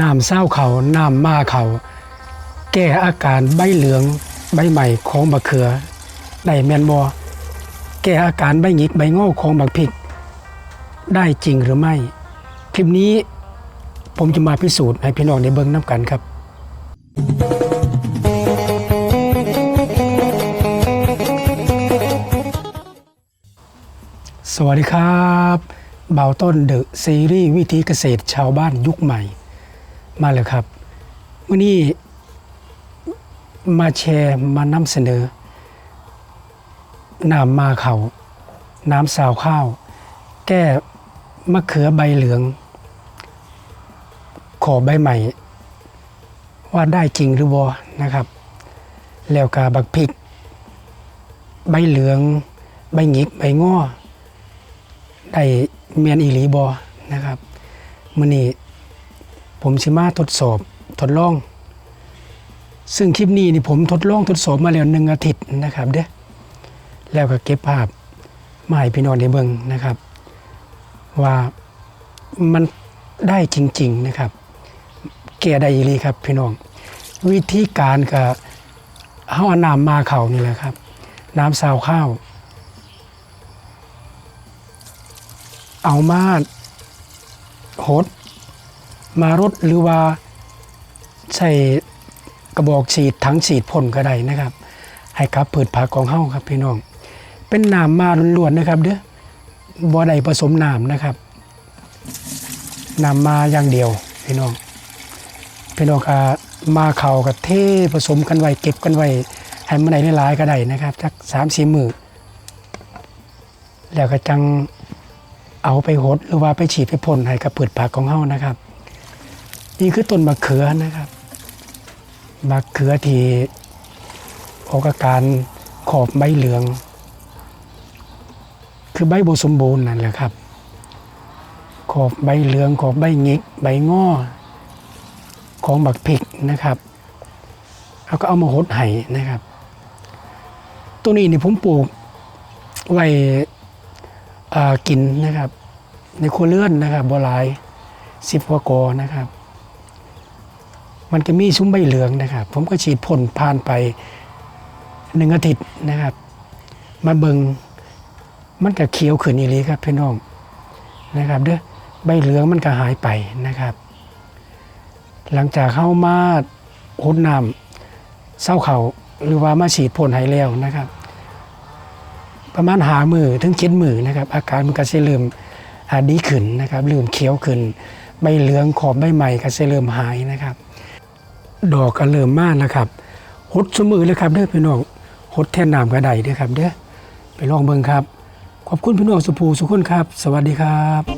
น้ำเศร้าเขาน้ำมาเขา แก้อาการใบเหลืองใบใหม่ของบักเขือได้แมนบอแก้อาการใบหงิกใบงอของบักพริก ได้จริงหรือไม่ คลิปนี้ผมจะมาพิสูจน์ให้พี่น้องได้เบิ่งน้ำกันครับ สวัสดีครับเบาต้นเดอะซีรีส์วิธีเกษตรชาวบ้านยุคใหม่ มาแล้วครับวันนี้มาแชร์มานำเสนอน้ำมาเขาน้ำสาวข้าว แก้มะเขือใบเหลือง ขอใบใหม่ ว่าได้จริงหรือบ่นะครับ แล้วกาบักพริก ใบเหลือง ใบหงิก ใบง้อได้เมียนอีหลีบอนะครับมื้อนี้ ผมสิมาทดสอบทดลอง ซึ่งคลิปนี้นี่ผมทดลองทดสอบมาแล้วหนึ่งอาทิตย์นะครับเด้อแล้วก็เก็บภาพมาให้พี่น้องได้เบิ่งนะครับ ว่ามันได้จริง ๆนะครับแก่ได้อีหลีครับพี่น้อง วิธีการก็เฮาอาน้ำมาเขานี่แหละครับ น้ำซาวข้าว เอามาหด มารดหรือว่าใส่กระบอกฉีดถังฉีดพ่นก็ได้นะครับ ให้กับพืชผักของเฮาครับพี่น้อง เป็นน้ำมาล้วนๆนะครับเด้อบ่ได้ผสมน้ำนะครับน้ำมาอย่างเดียวพี่น้องพี่น้องก็มาเข่ากับเทผสมกันไว้เก็บกันไว้ให้มันได้หลายก็ได้นะครับสักสามสี่มือแล้วก็จังเอาไปหดหรือว่าไปฉีดไปพ่นให้กับพืชผักของเฮานะครับ นี่คือต้นมะเขือนะครับมะเขือที่ออกอาการขอบใบเหลือง คือใบบสมบูรณ์นั่นแหละครับ ขอบใบเหลืองขอบใบงิกใบง้อของบักพริกนะครับแล้วก็เอามาหดไห้นะครับ ตัวนี้นี่ผมปลูกไว้กินนะครับ ในครัวเรือนนะครับบัวลายสิบกว่ากอนะครับ มันจะมีซุ้มใบเหลืองนะครับ ผมก็ฉีดพ่นผ่านไปหนึ่งอาทิตย์นะครับ มาเบิงมันก็เขียวขึ้นอีหลีครับพี่น้องนะครับเด้อใบเหลืองมันก็หายไปนะครับ หลังจากเข้ามาหดน้ำเศร้าเขาหรือว่ามาฉีดพ่นให้แล้วนะครับ ประมาณหามือถึงเจ็ดมือนะครับ อาการมันก็จะเริ่มดีขึ้นนะครับเริ่มเขียวขึ้น ใบเหลืองขอบใบใหม่ก็จะเริ่มหายนะครับ ดอกก็เริ่มมากนะครับหดสมือเลยครับเด้อพี่น้องหดแทนน้ำกระไดเด้อครับเด้อไปลองเบิ่งครับ ขอบคุณพี่น้องสุภูสุขคนครับ สวัสดีครับ